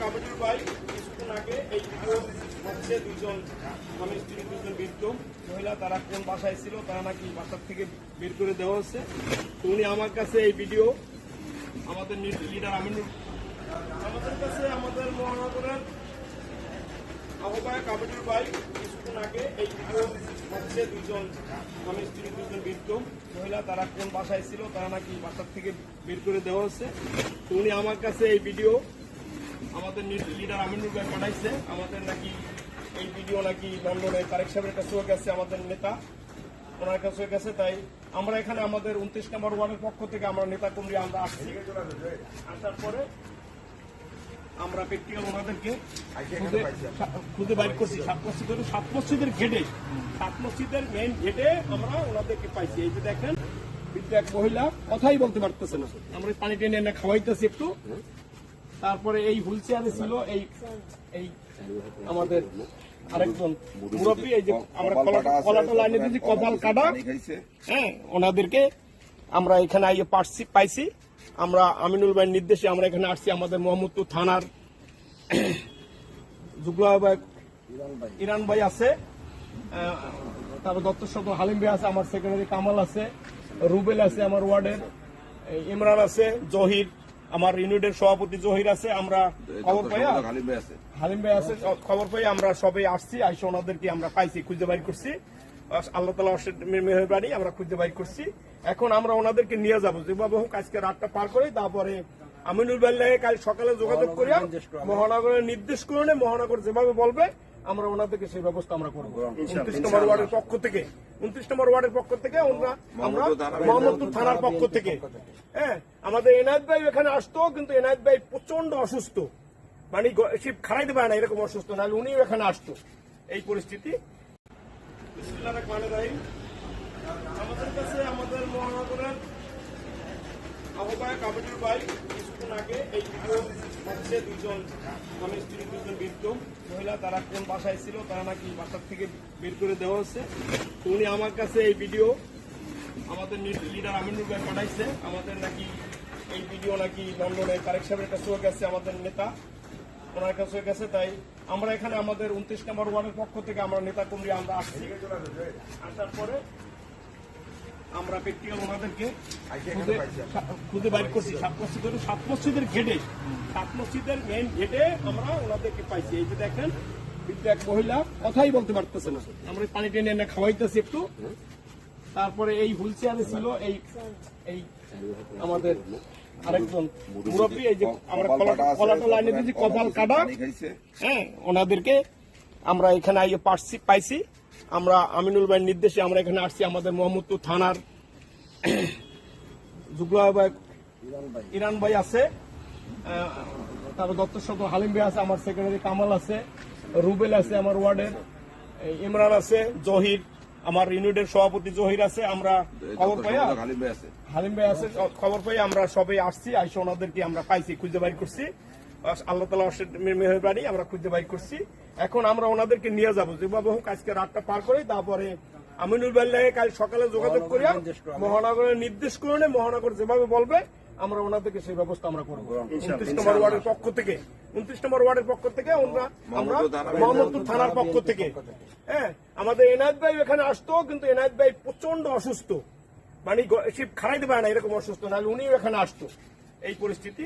কামিজুর ভাই কিছুক্ষণ আগে এই হচ্ছে দুজন স্বামী স্ত্রী দুজন বৃদ্ধ মহিলা, তারা কোন বাসায় ছিল, তারা নাকি বাসার থেকে বের করে দেওয়া হচ্ছে। উনি আমার কাছে এই ভিডিও, আমাদের লিডার আমিনুর, আমাদের কাছে আমাদের মহানগরের আহ্বায়ক আমিনুর ভাই কিছুক্ষণ আগে এই ভিডিও হচ্ছে দুজন স্বামী স্ত্রী দুজন বৃদ্ধ মহিলা, তারা কোন বাসায় ছিল, তারা নাকি বাসার থেকে বের করে দেওয়া হচ্ছে। উনি আমার কাছে এই ভিডিও আমাদের লিডার ভাই পাঠাইছে। আমাদের নাকি এই ভিডিও নাকি লন্ডনে তারেক সাহেবের কাছেও গেছে আমাদের নেতা। ওনার কাছেও গেছে তাই আমরা এখানে আমাদের উনত্রিশ নম্বর ওয়ার্ডের পক্ষ থেকে আমরা নেতা কর্মী আমরা আসছি। আসার পরে আমরা ওনাদেরকে খুঁজে বাইর করছি। সাত মসজিদের সাত মসজিদের গেটে সাত মসজিদের মেইন গেটে আমরা ওনাদেরকে পাইছি। এই যে দেখেন এক মহিলা কথাই বলতে পারতেছে না। আমরা পানি টেনে এনে খাওয়াইতেছি একটু। তারপরে এই হুইল চেয়ারে ছিল এই এই আমাদের আরেকজন মুরব্বী এই যে আমরা কলা- কলাটা লাইনে দিয়েছি কপাল কাটা হ্যাঁ ওনাদেরকে আমরা এখানে আইয়ে পারছি পাইছি। আমরা আমিনুল ভাইয়ের নির্দেশে আমরা এখানে আসছি আমাদের মোহাম্মদপুর থানার জুগলা ইরান ভাই আছে তারপর দত্ত সদ হালিম ভাই আছে আমার সেক্রেটারি কামাল আছে রুবেল আছে আমার ওয়ার্ডের ইমরান আছে জহির আমার ইউনিটের সভাপতি জহির আছে আমরা খবর পাইয়া হালিম ভাই আছে। খবর পাই আমরা সবাই আসছি আইসা ওনাদেরকে আমরা পাইছি খুঁজে বাইর করছি। আল্লাহ তালা মেহরবানি আমরা খুঁজে বাইর করছি। এখন আমরা ওনাদেরকে নিয়ে যাব যেভাবে হোক আজকে রাতটা পার করে তারপরে আমিনুল বেল্লাহে কাল সকালে যোগাযোগ করিয়া মহানগরের নির্দেশ করে মহানগর যেভাবে বলবে আমরা ওনাদেরকে সেই ব্যবস্থা আমরা করব। উনত্রিশ নম্বর ওয়ার্ডের পক্ষ থেকে উনত্রিশ নম্বর ওয়ার্ডের পক্ষ থেকে আমরা আমরা মোহাম্মদপুর থানার পক্ষ থেকে। হ্যাঁ আমাদের এনায়ত ভাই এখানে আসতো কিন্তু এনায়ত ভাই প্রচণ্ড অসুস্থ। মানে সে খারাইতে পারে না এরকম অসুস্থ নাহলে উনিও এখানে আসতো। এই পরিস্থিতি। বিসমিল্লাহির রহমানির রহিম। আমাদের কাছে আমাদের মহানগরের আহ্বায়ক আমিনুর ভাই কিছুক্ষণ আগে এই ভিডিও হচ্ছে দুজন স্বামী স্ত্রী দুজন বৃদ্ধ মহিলা, তারা কোন বাসায় ছিল, তারা নাকি বাসার থেকে বের করে দেওয়া হচ্ছে উনি আমার কাছে এই ভিডিও আমাদের লিডার আমিনুর ভাই পাঠাইছে। আমাদের নাকি এই ভিডিও নাকি লন্ডনে তারেক সাহেবের কাছেও গেছে, আমাদের নেতা ওনার কাছেও গেছে। তাই আমরা এখানে আমাদের উনত্রিশ নম্বর ওয়ার্ডের পক্ষ থেকে আমরা নেতা কর্মী আমরা আসছি। আসার পরে আমরা প্র্যাকটিক্যাল ওনাদেরকে খুঁজে- খুঁজে বাইর করছি। সাত মসজিদের সাত মসজিদের গেটে সাত মসজিদের মেইন গেটে আমরা ওনাদেরকে পাইছি। এই যে দেখেন এক মহিলা কথাই বলতে পারতেছে না। আমরা পানি টেনে এনে খাওয়াইতেছি একটু। তারপরে এই হুইল চেয়ারে ছিল এই এই আমাদের আরেকজন মুরব্বী। এই যে আমরা কলাটা লাইনে দিয়েছি কপাল কাটা। হ্যাঁ ওনাদেরকে আমরা এখানে আইয়ে পারছি পাইছি। আমরা আমিনুল ভাইয়ের নির্দেশে আমরা এখানে আসছি আমাদের মোহাম্মদপুর থানার জুগলা ভাই ইরান ভাই আছে তারপর দত্ত সদ হালিম ভাই আছে আমার সেক্রেটারি কামাল আছে রুবেল আছে আমার ওয়ার্ডের ইমরান আছে জহির আমার ইউনিটের সভাপতি জহির আছে আমরা খবর পাইয়া হালিম ভাই আছে। খবর পাই আমরা সবাই আসছি আইসা ওনাদেরকে আমরা পাইছি খুঁজে বাইর করছি। আল্লাহ তালা মেহরবানি আমরা খুঁজে বাইর করছি। এখন আমরা ওনাদেরকে নিয়ে যাব। যেভাবে হোক আজকে রাতটা পার করে তারপরে আমিনুল বেল্লাহে কাল সকালে যোগাযোগ করিয়া মহানগরের নির্দেশ করে মহানগর যেভাবে বলবে আমরা ওনাদেরকে সেই ব্যবস্থা আমরা করব। উনত্রিশ নম্বর ওয়ার্ডের পক্ষ থেকে উনত্রিশ নম্বর ওয়ার্ডের পক্ষ থেকে আমরা আমরা মোহাম্মদপুর থানার পক্ষ থেকে। হ্যাঁ আমাদের এনায়ত ভাই এখানে আসতো কিন্তু এনায়ত ভাই প্রচণ্ড অসুস্থ। মানে সে খারাইতে পারে না এরকম অসুস্থ নাহলে উনিও এখানে আসতো। এই পরিস্থিতি।